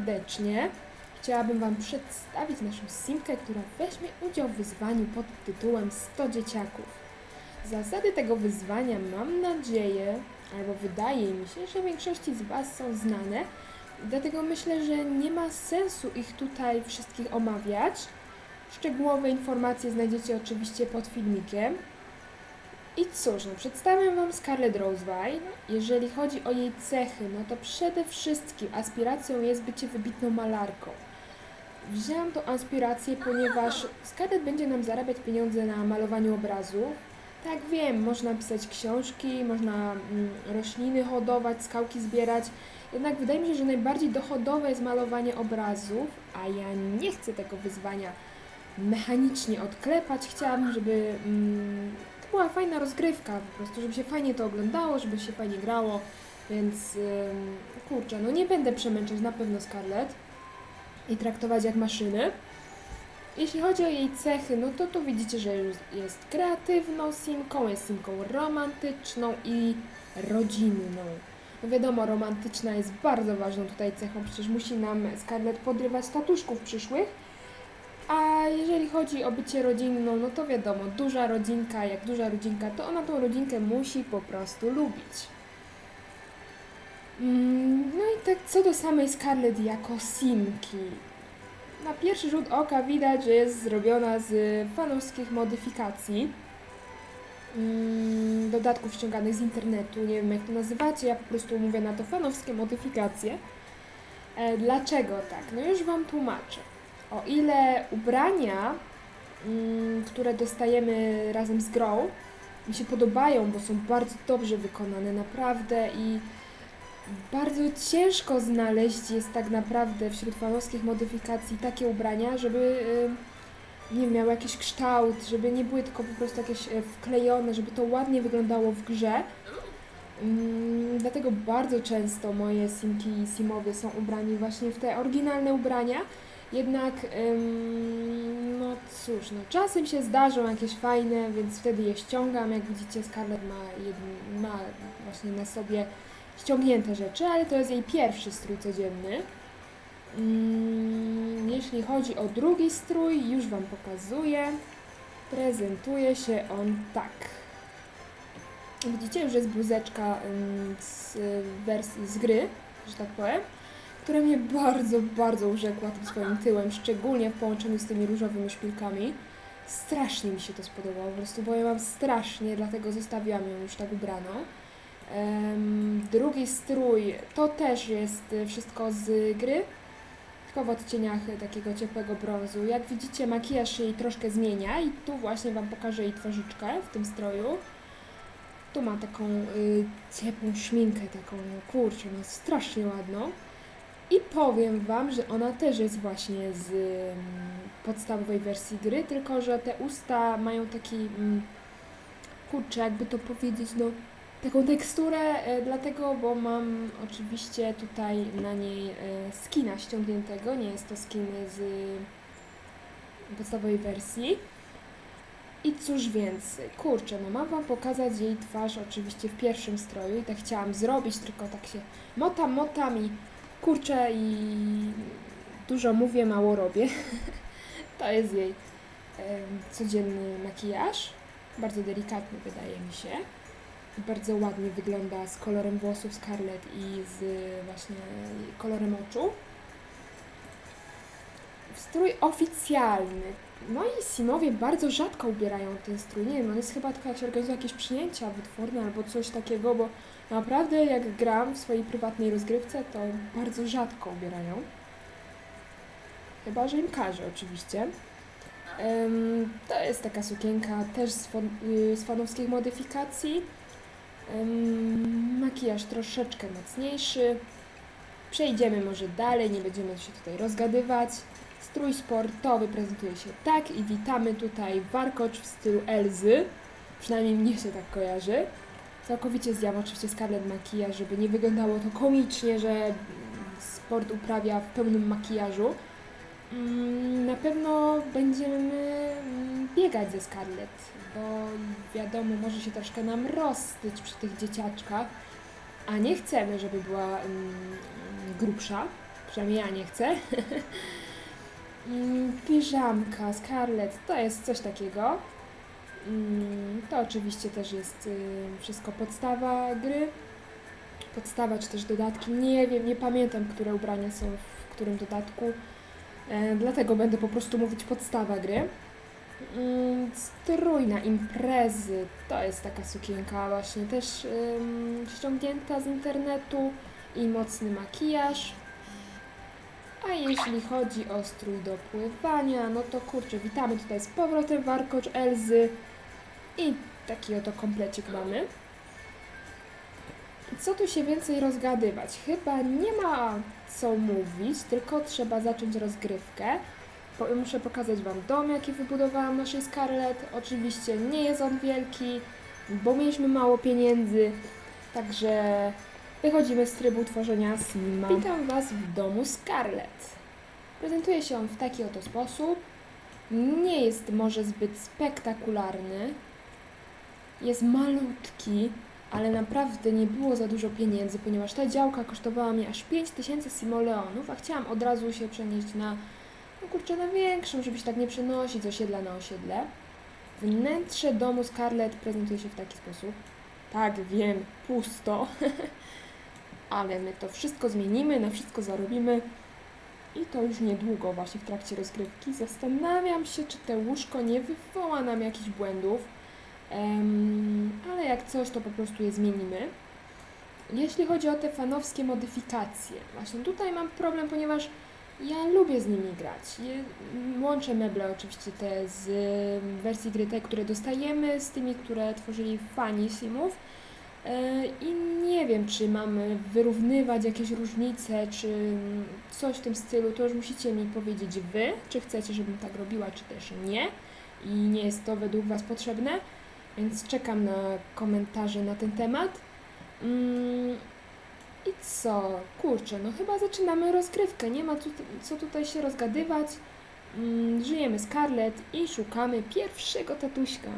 serdecznie chciałabym Wam przedstawić naszą simkę, która weźmie udział w wyzwaniu pod tytułem 100 dzieciaków. Zasady tego wyzwania mam nadzieję, albo wydaje mi się, że większości z Was są znane, dlatego myślę, że nie ma sensu ich tutaj wszystkich omawiać. Szczegółowe informacje znajdziecie oczywiście pod filmikiem. I cóż, no, przedstawiam Wam Scarlett Rosevine. Jeżeli chodzi o jej cechy, no to przede wszystkim aspiracją jest bycie wybitną malarką. Wzięłam tą aspirację, ponieważ Scarlett będzie nam zarabiać pieniądze na malowaniu obrazów. Tak wiem, można pisać książki, można mm, rośliny hodować, skałki zbierać. Jednak wydaje mi się, że najbardziej dochodowe jest malowanie obrazów, a ja nie chcę tego wyzwania mechanicznie odklepać. Chciałabym, żeby mm, była fajna rozgrywka, po prostu, żeby się fajnie to oglądało, żeby się fajnie grało, więc kurczę, no nie będę przemęczać na pewno Scarlett i traktować jak maszyny. Jeśli chodzi o jej cechy, no to tu widzicie, że jest kreatywną simką, jest simką romantyczną i rodzinną. No wiadomo, romantyczna jest bardzo ważną tutaj cechą, przecież musi nam Scarlett podrywać tatuszków przyszłych. A jeżeli chodzi o bycie rodzinną, no to wiadomo, duża rodzinka, jak duża rodzinka, to ona tą rodzinkę musi po prostu lubić. Mm, No i tak co do samej Scarlett jako simki. Na pierwszy rzut oka widać, że jest zrobiona z fanowskich modyfikacji. Mm, Dodatków ściąganych z internetu, nie wiem jak to nazywacie, ja po prostu mówię na to fanowskie modyfikacje. E, Dlaczego tak? No już Wam tłumaczę. O ile ubrania, mm, które dostajemy razem z grą, mi się podobają, bo są bardzo dobrze wykonane, naprawdę i bardzo ciężko znaleźć jest tak naprawdę wśród fanowskich modyfikacji takie ubrania, żeby y, nie wiem, miały jakiś kształt, żeby nie były tylko po prostu jakieś e, wklejone, żeby to ładnie wyglądało w grze. Mm, Dlatego bardzo często moje simki simowie są ubrani właśnie w te oryginalne ubrania. Jednak, ym, no cóż, no czasem się zdarzą jakieś fajne, więc wtedy je ściągam. Jak widzicie, Scarlett ma, jedn, ma właśnie na sobie ściągnięte rzeczy, ale to jest jej pierwszy strój codzienny. Mm, Jeśli chodzi o drugi strój, już Wam pokazuję. Prezentuje się on tak. Widzicie, już jest bluzeczka ym, z wersji z gry, że tak powiem, która mnie bardzo, bardzo urzekła tym swoim tyłem, szczególnie w połączeniu z tymi różowymi szpilkami. Strasznie mi się to spodobało, po prostu, bo ja mam strasznie, dlatego zostawiłam ją już tak ubraną. Em, drugi strój to też jest y, wszystko z gry, tylko w odcieniach y, takiego ciepłego brązu. Jak widzicie, makijaż jej troszkę zmienia i tu właśnie Wam pokażę jej twarzyczkę w tym stroju. Tu ma taką y, ciepłą szminkę, taką, kurczę, no strasznie ładną. I powiem Wam, że ona też jest właśnie z ym, podstawowej wersji gry, tylko że te usta mają taki, mm, kurczę, jakby to powiedzieć, no taką teksturę, e, dlatego, bo mam oczywiście tutaj na niej e, skina ściągniętego, nie jest to skin z podstawowej wersji. I cóż więcej, kurczę, no mam Wam pokazać jej twarz oczywiście w pierwszym stroju i tak chciałam zrobić, tylko tak się motam, motam i kurczę i dużo mówię, mało robię. to jest jej codzienny makijaż, bardzo delikatny wydaje mi się. Bardzo ładnie wygląda z kolorem włosów Scarlett i z właśnie kolorem oczu. Strój oficjalny. Moi simowie bardzo rzadko ubierają ten strój. Nie wiem, on jest chyba tylko jak się organizują jakieś przyjęcia wytwórne albo coś takiego, bo naprawdę jak gram w swojej prywatnej rozgrywce, to bardzo rzadko ubierają. Chyba, że im każę oczywiście. Em, to jest taka sukienka też z, y, z fanowskich modyfikacji. Ym, makijaż troszeczkę mocniejszy. Przejdziemy może dalej, nie będziemy się tutaj rozgadywać. Strój sportowy prezentuje się tak i witamy tutaj warkocz w stylu Elzy. Przynajmniej mnie się tak kojarzy. Całkowicie zdjęłam oczywiście Scarlett makijaż, żeby nie wyglądało to komicznie, że sport uprawia w pełnym makijażu. Mm, Na pewno będziemy mm, biegać ze Scarlett, bo wiadomo, może się troszkę nam rozstyć przy tych dzieciaczkach, a nie chcemy, żeby była mm, grubsza, Przynajmniej ja nie chcę. Mm, Piżamka, Scarlet, to jest coś takiego. Mm, To oczywiście też jest y, wszystko podstawa gry. Podstawa czy też dodatki. Nie wiem, nie pamiętam, które ubrania są w którym dodatku. E, dlatego będę po prostu mówić podstawa gry. Mm, Strój na imprezy to jest taka sukienka właśnie też ściągnięta z internetu i mocny makijaż. A jeśli chodzi o strój do pływania, no to kurczę, witamy tutaj z powrotem warkocz Elzy i taki oto komplecik mamy. Co tu się więcej rozgadywać? Chyba nie ma co mówić, tylko trzeba zacząć rozgrywkę. Muszę pokazać Wam dom, jaki wybudowałam naszej Scarlett. Oczywiście nie jest on wielki, bo mieliśmy mało pieniędzy, także wychodzimy z trybu tworzenia Sima. Witam Was w domu Scarlett. Prezentuje się on w taki oto sposób. Nie jest może zbyt spektakularny. Jest malutki, ale naprawdę nie było za dużo pieniędzy, ponieważ ta działka kosztowała mi aż 5000 simoleonów, a chciałam od razu się przenieść na, no kurczę, na większą, żeby się tak nie przenosić z osiedla na osiedle. Wnętrze domu Scarlett prezentuje się w taki sposób. Tak, wiem, pusto, ale my to wszystko zmienimy, na wszystko zarobimy i to już niedługo, właśnie w trakcie rozgrywki. Zastanawiam się, czy te łóżko nie wywoła nam jakichś błędów. Em, ale jak coś, to po prostu je zmienimy. Jeśli chodzi o te fanowskie modyfikacje, właśnie tutaj mam problem, ponieważ ja lubię z nimi grać. Je, łączę meble oczywiście te z wersji gry, te, które dostajemy, z tymi, które tworzyli fani simów. E, I nie wiem, czy mamy wyrównywać jakieś różnice, czy coś w tym stylu. To już musicie mi powiedzieć Wy, czy chcecie, żebym tak robiła, czy też nie. I nie jest to według Was potrzebne więc czekam na komentarze na ten temat. Mm, I co? Kurczę, no chyba zaczynamy rozgrywkę. Nie ma tu, co tutaj się rozgadywać. Mm, żyjemy Scarlett i szukamy pierwszego tatuśka.